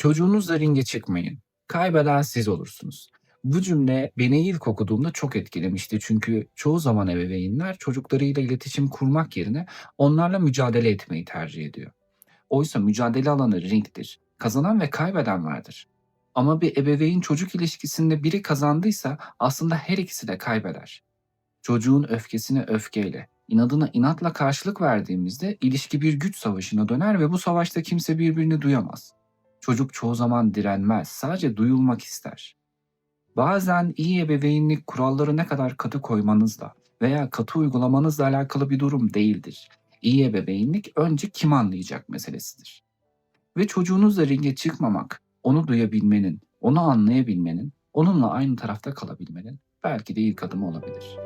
Çocuğunuzla ringe çıkmayın. Kaybeden siz olursunuz. Bu cümle beni ilk okuduğumda çok etkilemişti. Çünkü çoğu zaman ebeveynler çocuklarıyla iletişim kurmak yerine onlarla mücadele etmeyi tercih ediyor. Oysa mücadele alanı ringdir. Kazanan ve kaybeden vardır. Ama bir ebeveyn çocuk ilişkisinde biri kazandıysa aslında her ikisi de kaybeder. Çocuğun öfkesine öfkeyle, inadına inatla karşılık verdiğimizde ilişki bir güç savaşına döner ve bu savaşta kimse birbirini duyamaz. Çocuk çoğu zaman direnmez, sadece duyulmak ister. Bazen iyi ebeveynlik kuralları ne kadar katı koymanızla veya katı uygulamanızla alakalı bir durum değildir. İyi ebeveynlik önce kim anlayacak meselesidir. Ve çocuğunuzla ringe çıkmamak, onu duyabilmenin, onu anlayabilmenin, onunla aynı tarafta kalabilmenin belki de ilk adımı olabilir.